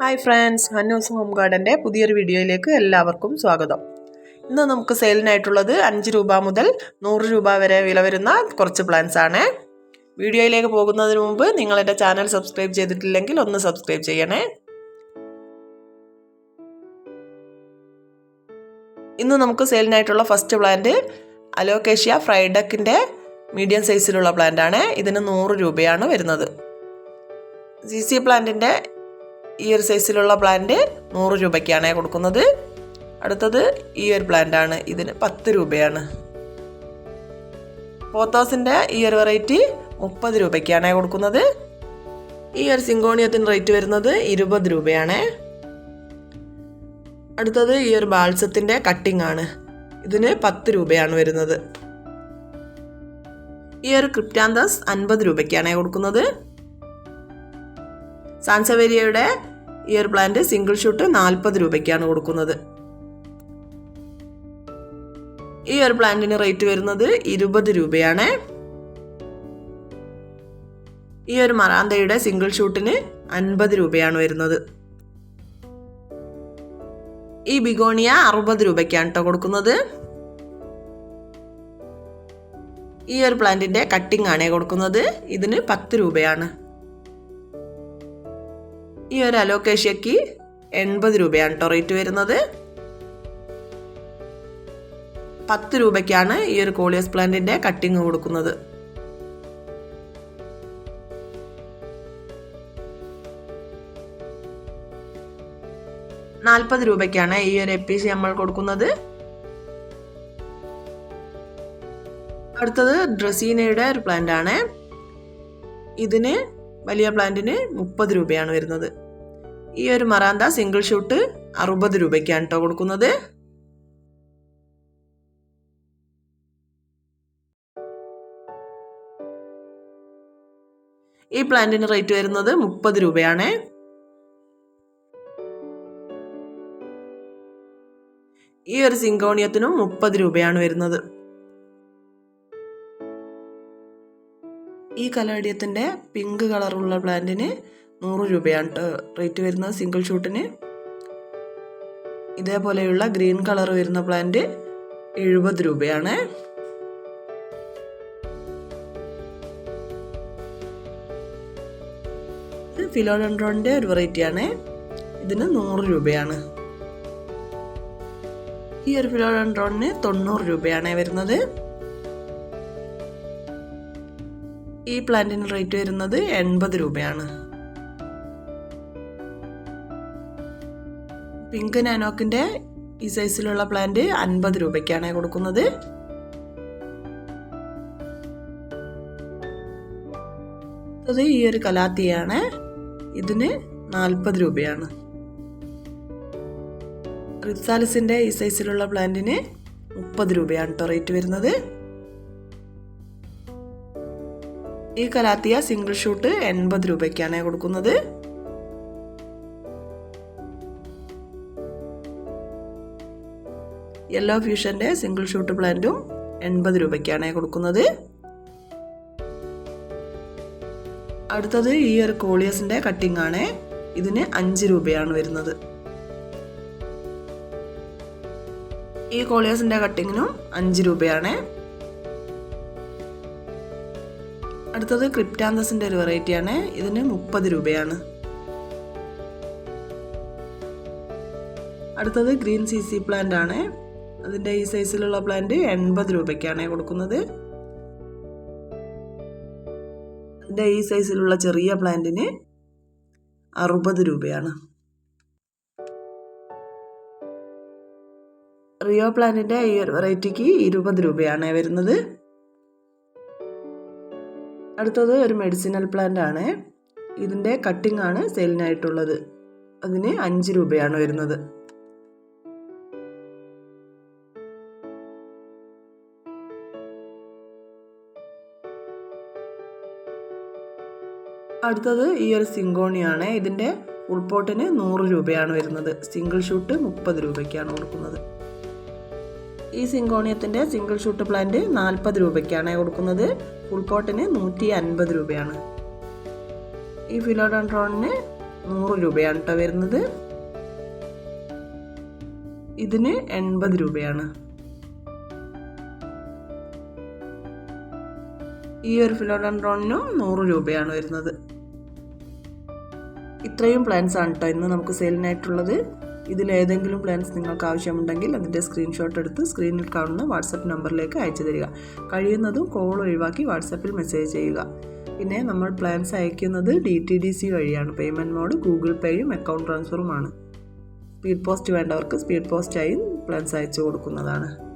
Hi friends ഹന്നൂസ് home ഗാർഡന്റെ പുതിയൊരു വീഡിയോയിലേക്ക് എല്ലാവർക്കും സ്വാഗതം. ഇന്ന് നമുക്ക് സെയിലിനായിട്ടുള്ളത് അഞ്ച് രൂപ മുതൽ നൂറ് രൂപ വരെ വില വരുന്ന കുറച്ച് പ്ലാൻസ് ആണ്. വീഡിയോയിലേക്ക് പോകുന്നതിന് മുമ്പ് നിങ്ങൾ എന്റെ ചാനൽ സബ്സ്ക്രൈബ് ചെയ്തിട്ടില്ലെങ്കിൽ ഒന്ന് സബ്സ്ക്രൈബ് ചെയ്യണേ. ഇന്ന് നമുക്ക് സെയിലിനായിട്ടുള്ള ഫസ്റ്റ് പ്ലാന്റ് അലോക്കേഷ്യ ഫ്രൈഡക്കിന്റെ മീഡിയം സൈസിലുള്ള പ്ലാന്റ് ആണ്. ഇതിന് നൂറ് രൂപയാണ് വരുന്നത്. സി സി പ്ലാന്റിന്റെ ഒരു സൈസിലുള്ള പ്ലാന്റ് നൂറ് രൂപയ്ക്കാണ് കൊടുക്കുന്നത്. അടുത്തത് ഈ ഒരു പ്ലാന്റ് ആണ്. ഇതിന് പത്ത് രൂപയാണ്. പോത്തോസിന്റെ ഈ ഒരു വെറൈറ്റി മുപ്പത് രൂപയ്ക്കാണ് കൊടുക്കുന്നത്. ഈ ഒരു സിങ്കോണിയത്തിന് റേറ്റ് വരുന്നത് ഇരുപത് രൂപയാണ്. അടുത്തത് ഈ ഒരു കട്ടിംഗ് ആണ്. ഇതിന് പത്ത് രൂപയാണ് വരുന്നത്. ഈ ഒരു ക്രിപ്റ്റാന്തസ് അൻപത് രൂപയ്ക്കാണ് കൊടുക്കുന്നത്. സാൻസവേരിയയുടെ ഒരു പ്ലാന്റ് സിംഗിൾ ഷൂട്ട് നാൽപ്പത് രൂപയ്ക്കാണ് കൊടുക്കുന്നത്. ഈ ഒരു പ്ലാന്റിന് റേറ്റ് വരുന്നത് ഇരുപത് രൂപയാണ്. ഈ ഒരു മറാന്തയുടെ സിംഗിൾ ഷൂട്ടിന് അൻപത് രൂപയാണ് വരുന്നത്. ഈ ബിഗോണിയ അറുപത് രൂപയ്ക്കാണ് കേട്ടോ കൊടുക്കുന്നത്. ഈ ഒരു പ്ലാന്റിന്റെ കട്ടിംഗ് ആണ് കൊടുക്കുന്നത്. ഇതിന് പത്ത് രൂപയാണ്. ഈ ഒരു അലോക്കേഷ്യക്ക് എൺപത് രൂപയാണ് കേട്ടോ റേറ്റ് വരുന്നത്. പത്ത് രൂപയ്ക്കാണ് ഈ ഒരു കോളിയസ് പ്ലാന്റിന്റെ കട്ടിങ് കൊടുക്കുന്നത്. നാൽപ്പത് രൂപയ്ക്കാണ് ഈ ഒരു എ സി നമ്മൾ കൊടുക്കുന്നത്. അടുത്തത് ഡ്രസീനയുടെ ഒരു പ്ലാന്റ് ആണ്. ഇതിന് വലിയ പ്ലാന്റിന് മുപ്പത് രൂപയാണ് വരുന്നത്. ഈ ഒരു മറാന്ത സിംഗിൾ ഷൂട്ട് അറുപത് രൂപയ്ക്കാണ് കേട്ടോ കൊടുക്കുന്നത്. ഈ പ്ലാന്റിന് റേറ്റ് വരുന്നത് മുപ്പത് രൂപയാണ്. ഈ ഒരു സിങ്കോണിയത്തിനും മുപ്പത് രൂപയാണ് വരുന്നത്. ഈ കലാഡിയത്തിന്റെ പിങ്ക് കളറുള്ള പ്ലാന്റിന് നൂറ് രൂപയാണ് റേറ്റ് വരുന്നത് സിംഗിൾ ഷൂട്ടിന്. ഇതേപോലെയുള്ള ഗ്രീൻ കളർ വരുന്ന പ്ലാന്റ് എഴുപത് രൂപയാണ്. ഫിലോഡൻഡ്രോണിന്റെ ഒരു വെറൈറ്റിയാണ്. ഇതിന് നൂറ് രൂപയാണ്. ഈ ഒരു ഫിലോഡൻഡ്രോണിന് തൊണ്ണൂറ് രൂപയാണ് വരുന്നത്. ഈ പ്ലാന്റിന് റേറ്റ് വരുന്നത് എൺപത് രൂപയാണ്. പിങ്ക് നാനോക്കിന്റെ ഈ സൈസിലുള്ള പ്ലാന്റ് അൻപത് രൂപയ്ക്കാണ് കൊടുക്കുന്നത്. അത് ഈ ഒരു കലാത്തിയാണ്. ഇതിന് നാൽപ്പത് രൂപയാണ്. റിസാലിസിന്റെ ഈ സൈസിലുള്ള പ്ലാന്റിന് മുപ്പത് രൂപയാണ് റേറ്റ് വരുന്നത്. ഈ കലാത്തിയ സിംഗിൾ ഷൂട്ട് എൺപത് രൂപയ്ക്കാണ് കൊടുക്കുന്നത്. യെല്ലോ ഫ്യൂഷന്റെ സിംഗിൾ ഷൂട്ട് പ്ലാന്റും എൺപത് രൂപയ്ക്കാണ് കൊടുക്കുന്നത്. അടുത്തത് ഈ ഒരു കോളിയസിന്റെ കട്ടിംഗ് ആണ് ഇതിന് അഞ്ച് രൂപയാണ് വരുന്നത്. ഈ കോളിയസിന്റെ കട്ടിങ്ങിനും അഞ്ച് രൂപയാണ്. അടുത്തത് ക്രിപ്റ്റാന്തസിന്റെ ഒരു വെറൈറ്റിയാണ്. ഇതിന് മുപ്പത് രൂപയാണ്. അടുത്തത് ഗ്രീൻ സി സി പ്ലാന്റ് ആണ് അതിന്റെ ഈ സൈസിലുള്ള പ്ലാന്റ് എൺപത് രൂപയ്ക്കാണ് കൊടുക്കുന്നത്. അതിന്റെ ഈ സൈസിലുള്ള ചെറിയ പ്ലാന്റിന് അറുപത് രൂപയാണ്. റിയോ പ്ലാന്റിന്റെ ഈ ഒരു വെറൈറ്റിക്ക് ഇരുപത് രൂപയാണ് വരുന്നത്. അടുത്തത് ഒരു മെഡിസിനൽ പ്ലാന്റ് ആണ് ഇതിന്റെ കട്ടിംഗ് ആണ് സെയിലിനായിട്ടുള്ളത്. അതിന് അഞ്ച് രൂപയാണ് വരുന്നത്. അടുത്തത് ഈ ഒരു സിങ്കോണിയാണ്. ഇതിന്റെ ഉൾപോട്ടിന് പോട്ടിന് നൂറ് രൂപയാണ് വരുന്നത്. സിംഗിൾ ഷൂട്ട് മുപ്പത് രൂപയ്ക്കാണ് കൊടുക്കുന്നത്. ഈ സിങ്കോണിയത്തിന്റെ സിംഗിൾ ഷൂട്ട് പ്ലാന്റ് നാൽപ്പത് രൂപയ്ക്കാണ് കൊടുക്കുന്നത്. ഫുൾ പോട്ടിന് നൂറ്റി അൻപത് രൂപയാണ്. ഈ ഫിലോഡൻഡ്രോണിന് നൂറ് രൂപയാണ് കേട്ടോ വരുന്നത്. ഇതിന് എൺപത് രൂപയാണ്. ഈ ഒരു ഫിലോഡൻഡ്രോണിനും നൂറ് രൂപയാണ് വരുന്നത്. ഇത്രയും പ്ലാൻസ് ആണ് കേട്ടോ ഇന്ന് നമുക്ക് സെയിലിനായിട്ടുള്ളത് ഇതിലേതെങ്കിലും പ്ലാൻസ് നിങ്ങൾക്ക് ആവശ്യമുണ്ടെങ്കിൽ അതിന്റെ സ്ക്രീൻഷോട്ട് എടുത്ത് സ്ക്രീനിൽ കാണുന്ന വാട്സപ്പ് നമ്പറിലേക്ക് അയച്ചു തരിക. കഴിയുന്നതും കോൾ ഒഴിവാക്കി വാട്സപ്പിൽ മെസ്സേജ് ചെയ്യുക. പിന്നെ നമ്മൾ പ്ലാൻസ് അയക്കുന്നത് ഡി ടി ഡി സി വഴിയാണ്. പേയ്മെന്റ് മോഡ് ഗൂഗിൾ പേയും അക്കൗണ്ട് ട്രാൻസ്ഫറുമാണ് സ്പീഡ് പോസ്റ്റ് വേണ്ടവർക്ക് സ്പീഡ് പോസ്റ്റായും പ്ലാൻസ് അയച്ചു കൊടുക്കുന്നതാണ്.